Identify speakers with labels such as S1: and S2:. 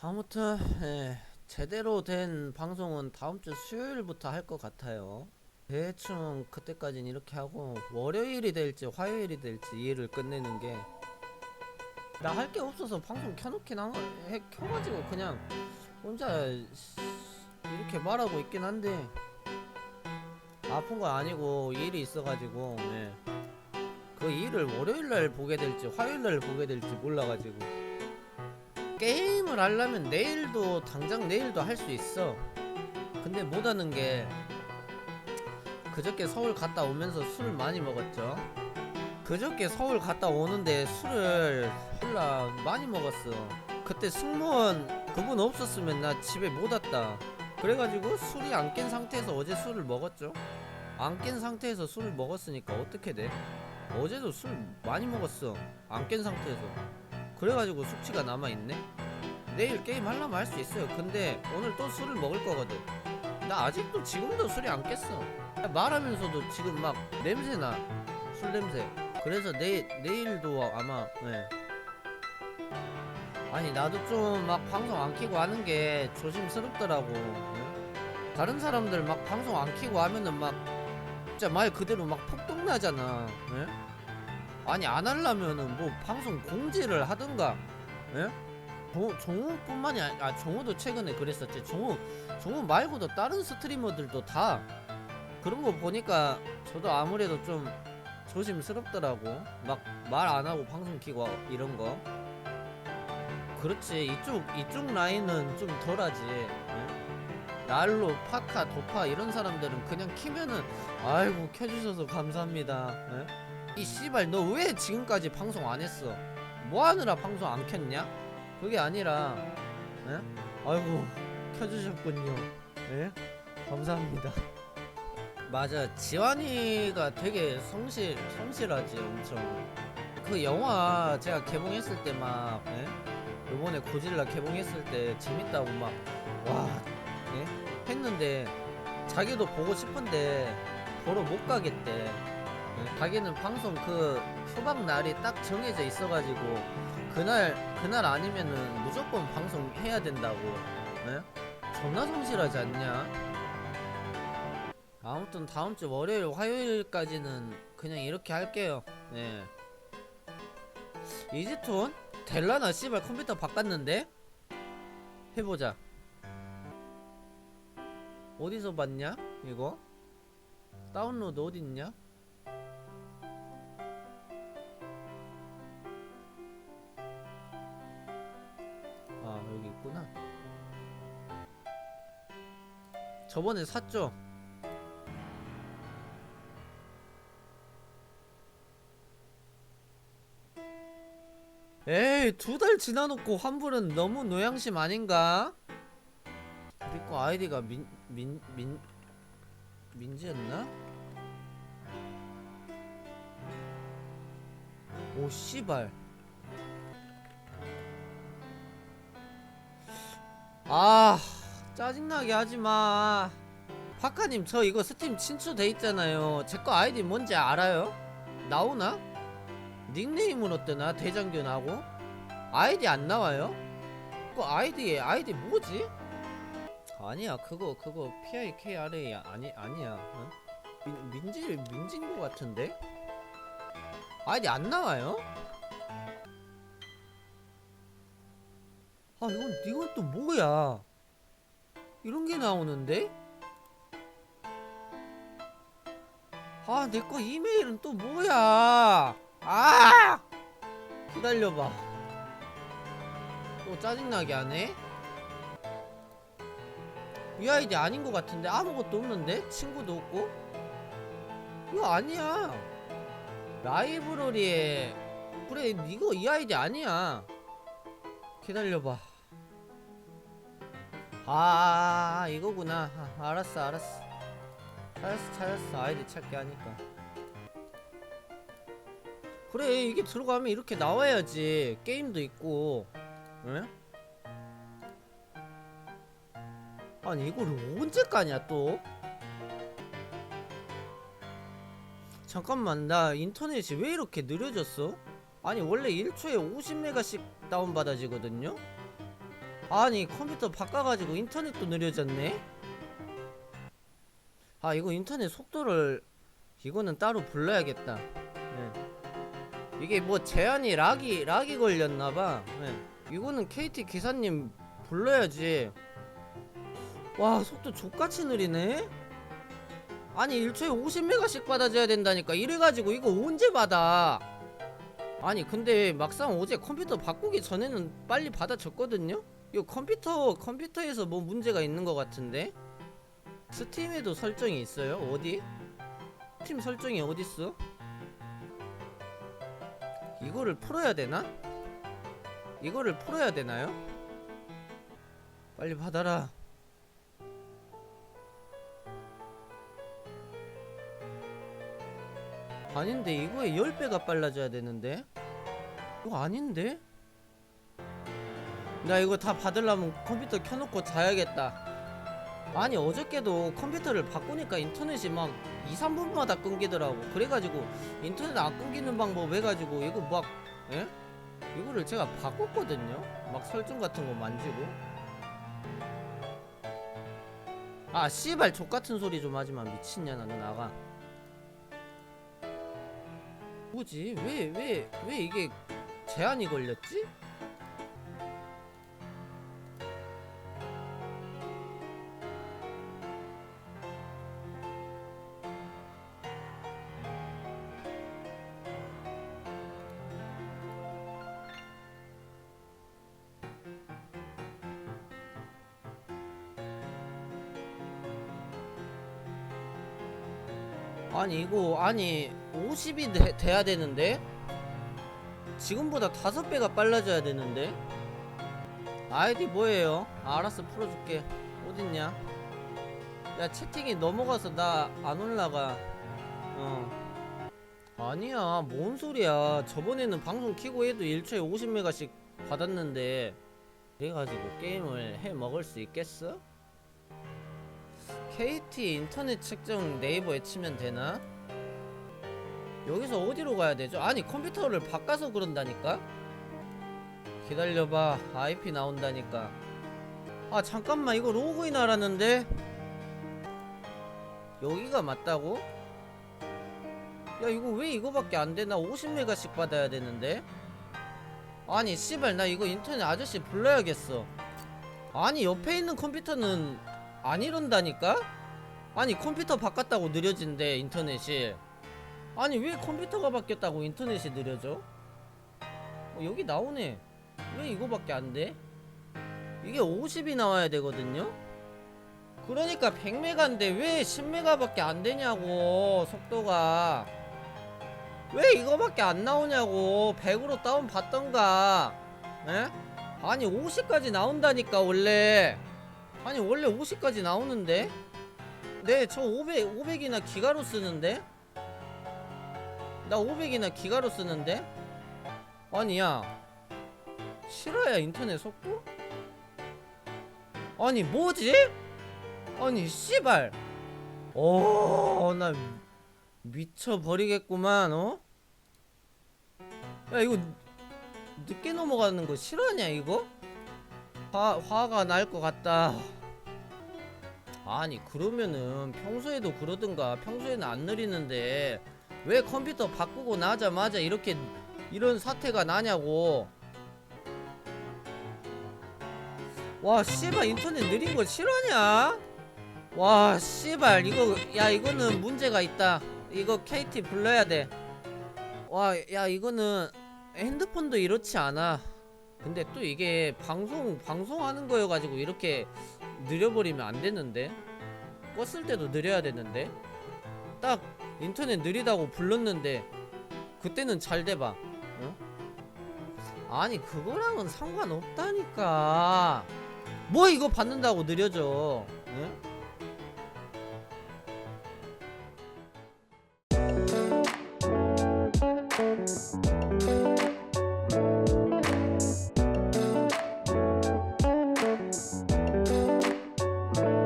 S1: 아무튼 예, 제대로 된 방송은 다음 주 수요일부터 할 것 같아요. 대충 그때까진 이렇게 하고 월요일이 될지 화요일이 될지 일을 끝내는 게 나 할 게 없어서 방송 켜놓긴 한, 거- 해 켜가지고 그냥 혼자 이렇게 말하고 있긴 한데 아픈 거 아니고 일이 있어가지고 예. 그 일을 월요일날 보게 될지 화요일날 보게 될지 몰라가지고 게임을 하려면 내일도 당장 내일도 할 수 있어. 근데 못하는 게 그저께 서울 갔다 오면서 술을 많이 먹었죠. 그저께 서울 갔다 오는데 술을 홀라 많이 먹었어. 그때 승무원 그분 없었으면 나 집에 못 왔다. 그래가지고 술이 안 깬 상태에서 어제 술을 먹었죠. 안 깬 상태에서 술을 먹었으니까 어떻게 돼? 어제도 술 많이 먹었어. 안 깬 상태에서. 그래가지고 숙취가 남아있네? 내일 게임 하려면 할 수 있어요. 근데 오늘 또 술을 먹을 거거든. 나 아직도 지금도 술이 안 깼어. 말하면서도 지금 막 냄새나. 술 냄새. 그래서 내, 내일도 아마, 네. 아니, 나도 좀 막 방송 안 키고 하는 게 조심스럽더라고. 네? 다른 사람들 막 방송 안 키고 하면은 막, 진짜 말 그대로 막 폭동나잖아. 네? 아니 안 하려면은 뭐 방송 공지를 하든가 예? 정, 정우뿐만이 아니 아 정우도 최근에 그랬었지 정우 정우 말고도 다른 스트리머들도 다 그런 거 보니까 저도 아무래도 좀 조심스럽더라고 막 말 안 하고 방송 키고 이런 거 그렇지 이쪽 이쪽 라인은 좀 덜하지 예? 랄로 파카 도파 이런 사람들은 그냥 키면은 아이고 켜주셔서 감사합니다 예? 이 씨발 너 왜 지금까지 방송 안 했어? 뭐 하느라 방송 안 켰냐? 그게 아니라 에? 아이고 켜주셨군요. 예? 감사합니다. 맞아 지환이가 되게 성실 성실하지 엄청. 그 영화 제가 개봉했을 때막 예? 요번에 고질라 개봉했을 때 재밌다고 막와 예? 했는데 자기도 보고 싶은데 보러 못 가겠대. 네, 자기는 방송 그 휴방 날이 딱 정해져 있어가지고 그날 그날 아니면은 무조건 방송 해야 된다고. 네? 존나 성실하지 않냐? 아무튼 다음 주 월요일 화요일까지는 그냥 이렇게 할게요. 네. 이지톤 델라나 씨발 컴퓨터 바꿨는데 해보자. 어디서 봤냐? 이거 다운로드 어딨냐? 있구나 저번에 샀죠 에이 두 달 지나놓고 환불은 너무 노양심 아닌가? 거 아이디가 민, 민, 민, 민지였나? 오 씨발 아 짜증나게 하지마 파카님 저 이거 스팀 친추돼 있잖아요 제 거 아이디 뭔지 알아요? 나오나? 닉네임으로 뜨나 대장균하고 아이디 안 나와요? 그 아이디 아이디 뭐지? 아니야 그거 그거 PIKRA 아니 아니야 어? 민, 민지 민진 거 같은데 아이디 안 나와요? 아 이건 이건 또 뭐야? 이런 게 나오는데? 아 내 거 이메일은 또 뭐야? 아! 기다려봐. 또 짜증나게 하네? 이 아이디 아닌 것 같은데 아무것도 없는데? 친구도 없고? 이거 아니야. 라이브러리에 그래 이거 이 아이디 아니야. 기다려봐. 아, 이거구나. 아, 알았어, 알았어. 찾았어, 찾았어. 아이디 찾게 하니까. 그래, 이게 들어가면 이렇게 나와야지. 게임도 있고. 응? 아니, 이거를 언제 까냐, 또? 잠깐만, 나 인터넷이 왜 이렇게 느려졌어? 아니, 원래 1초에 50메가씩 다운받아지거든요? 아니 컴퓨터 바꿔가지고 인터넷도 느려졌네? 아 이거 인터넷 속도를 이거는 따로 불러야겠다. 네. 이게 뭐 제한이 락이 락이 걸렸나봐. 네. 이거는 KT 기사님 불러야지. 와 속도 족같이 느리네? 아니 1초에 50메가씩 받아줘야 된다니까. 이래가지고 이거 언제 받아? 아니 근데 막상 어제 컴퓨터 바꾸기 전에는 빨리 받아줬거든요 이거 컴퓨터 컴퓨터에서 뭐 문제가 있는 것 같은데? 스팀에도 설정이 있어요? 어디? 스팀 설정이 어딨어? 이거를 풀어야 되나? 이거를 풀어야 되나요? 빨리 받아라. 아닌데 이거에 10배가 빨라져야 되는데? 이거 아닌데? 나 이거 다 받으려면 컴퓨터 켜놓고 자야겠다 아니 어저께도 컴퓨터를 바꾸니까 인터넷이 막 2, 3분마다 끊기더라고 그래가지고 인터넷 안 끊기는 방법 해가지고 이거 막 예? 이거를 제가 바꿨거든요 막 설정 같은 거 만지고 아 씨발 족같은 소리 좀 하지마 미친년아 너 나가 뭐지? 왜, 왜, 왜 이게 제한이 걸렸지? 아니 이거 아니 50이 돼, 돼야 되는데? 지금보다 다섯 배가 빨라져야 되는데? 아이디 뭐예요? 아, 알았어 풀어줄게. 어딨냐? 야 채팅이 넘어가서 나 안 올라가. 어. 아니야 뭔 소리야. 저번에는 방송 키고 해도 1초에 50메가씩 받았는데 그래가지고 게임을 해 먹을 수 있겠어? KT 인터넷 측정 네이버에 치면 되나? 여기서 어디로 가야 되죠? 아니 컴퓨터를 바꿔서 그런다니까? 기다려봐 IP 나온다니까 아 잠깐만 이거 로그인 하라는데? 여기가 맞다고? 야 이거 왜 이거밖에 안 돼? 나 50메가씩 받아야 되는데? 아니 씨발 나 이거 인터넷 아저씨 불러야겠어 아니 옆에 있는 컴퓨터는 안 이런다니까? 아니 컴퓨터 바꿨다고 느려진대 인터넷이 아니 왜 컴퓨터가 바뀌었다고 인터넷이 느려져? 어, 여기 나오네 왜 이거밖에 안 돼? 이게 50이 나와야 되거든요? 그러니까 100메가인데 왜 10메가밖에 안 되냐고 속도가 왜 이거밖에 안 나오냐고 100으로 다운 받던가 에? 아니 50까지 나온다니까 원래 아니 원래 50까지 나오는데? 네, 저 500, 500이나 기가로 쓰는데? 나 500이나 기가로 쓰는데? 아니야. 실화야 인터넷 속도? 아니 뭐지? 아니 씨발. 어, 나 미쳐 버리겠구만. 어? 야 이거 늦게 넘어가는 거 실화냐 이거? 화 화가 날 것 같다. 아니 그러면은 평소에도 그러든가 평소에는 안 느리는데 왜 컴퓨터 바꾸고 나자마자 이렇게 이런 사태가 나냐고. 와 씨발 인터넷 느린 거 실화냐? 와 씨발 이거 야 이거는 문제가 있다. 이거 KT 불러야 돼와 야 이거는 핸드폰도 이렇지 않아. 근데 또 이게 방송 방송하는 거여 가지고 이렇게 느려버리면 안 되는데 껐을 때도 느려야 되는데 딱 인터넷 느리다고 불렀는데 그때는 잘 돼봐 어? 아니 그거랑은 상관없다니까 뭐 이거 받는다고 느려져 응?